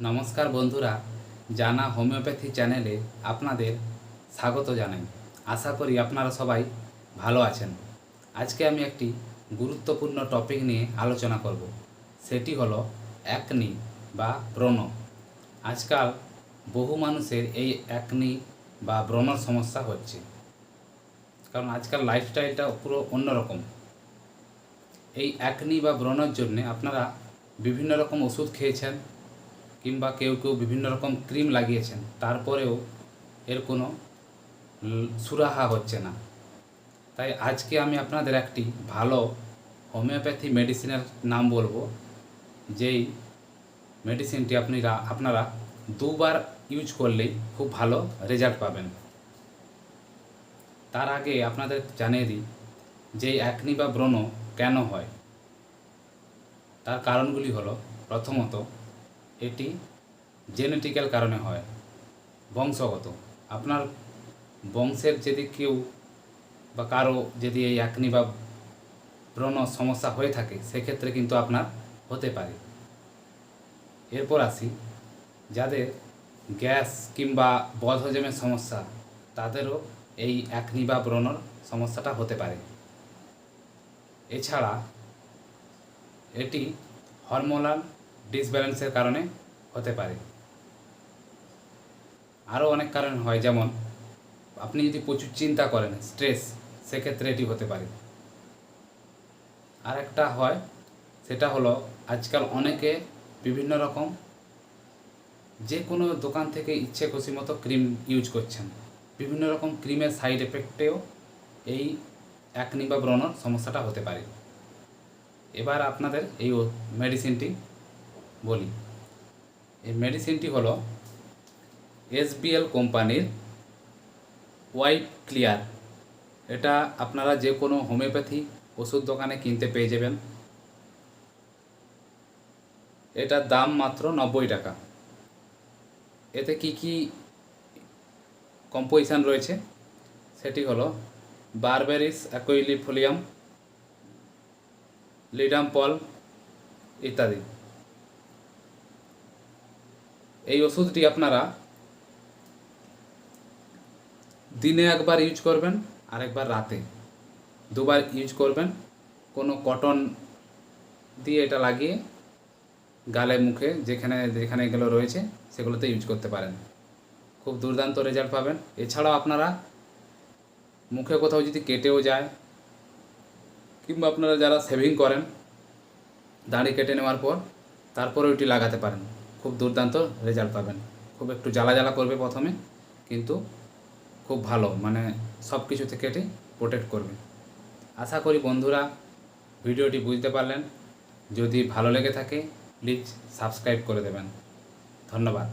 নমস্কার বন্ধুরা, জানা হোমিওপ্যাথি চ্যানেলে আপনাদের স্বাগত জানাই। আশা করি আপনারা সবাই ভালো আছেন। আজকে আমি একটি গুরুত্বপূর্ণ টপিক নিয়ে আলোচনা করব। সেটি হলো অ্যাকনি বা ব্রণ। আজকাল বহু মানুষের এই অ্যাকনি বা ব্রণর সমস্যা হচ্ছে। কারণ আজকাল লাইফস্টাইলটা পুরো অন্যরকম। এই অ্যাকনি বা ব্রণের জন্যে আপনারা বিভিন্ন রকম ওষুধ খেয়েছেন কিংবা কেউ কেউ বিভিন্ন রকম ক্রিম লাগিয়েছেন, তারপরেও এর কোনো সুরাহা হচ্ছে না। তাই আজকে আমি আপনাদের একটি ভালো হোমিওপ্যাথি মেডিসিনের নাম বলব, যেই মেডিসিনটি আপনারা আপনারা দুবার ইউজ করলেই খুব ভালো রেজাল্ট পাবেন। তার আগে আপনাদের জানিয়ে দিই যে অ্যাকনি বা ব্রণ কেন হয়। তার কারণগুলি হলো প্রথমত এটি জেনেটিক্যাল কারণে হয়। বংশগত। আপনার বংশের যদি কেউ বা কারও যদি এই অ্যাকনি বা ব্রণ সমস্যা হয়ে থাকে, সেক্ষেত্রে কিন্তু আপনার হতে পারে। এরপর আসি, যাদের গ্যাস কিংবা বদহজমের সমস্যা, তাদেরও এই অ্যাকনি বা ব্রণর সমস্যাটা হতে পারে। এছাড়া এটি হরমোনাল ডিসব্যালেন্সের কারণে হতে পারে। আরও অনেক কারণ হয়, যেমন আপনি যদি প্রচুর চিন্তা করেন স্ট্রেস সেক্ষেত্রে এটি হতে পারে। আর একটা হয়, সেটা হলো আজকাল অনেকে বিভিন্ন রকম যে কোনো দোকান থেকে ইচ্ছে খুশি মতো ক্রিম ইউজ করছেন। বিভিন্ন রকম ক্রিমের সাইড এফেক্টেও এই অ্যাকনি বা ব্রণর সমস্যাটা হতে পারে। এবার আপনাদের এই মেডিসিনটি বলি। এই মেডিসিনটি হলো এসবিএল কোম্পানির ওয়াইপ ক্লিয়ার এটা আপনারা যে কোনো হোমিওপ্যাথি ওষুধ দোকানে কিনতে পেয়ে যাবেন। এটার দাম মাত্র নব্বই টাকা। এতে কি কি কম্পোজিশন রয়েছে? সেটি হলো বারবেরিস অ্যাকুইলিফোলিয়াম লিডাম্পল ইত্যাদি। এই ওষুধটি আপনারা দিনে একবার ইউজ করবেন আর একবার রাতে। দুবার ইউজ করবেন। কোনো কটন দিয়ে এটা লাগিয়ে গালে, মুখে যেখানে যেখানে এগুলো রয়েছে, সেগুলোতে ইউজ করতে পারেন। খুব দুর্দান্ত রেজাল্ট পাবেন। এছাড়াও আপনারা মুখে কোথাও যদি কেটেও যায়, কিংবা আপনারা যারা সেভিং করেন, দাড়ি কেটে নেওয়ার পর তারপরে ওইটি লাগাতে পারেন। খুব দুর্দান্ত রেজাল্ট পাবেন। খুব একটু জ্বালা জ্বালা করবে প্রথমে, কিন্তু খুব ভালো মানে সব কিছু থেকে এটি প্রোটেক্ট করবে। আশা করি বন্ধুরা ভিডিওটি বুঝতে পারলেন। যদি ভালো লেগে থাকে প্লিজ সাবস্ক্রাইব করে দেবেন। ধন্যবাদ।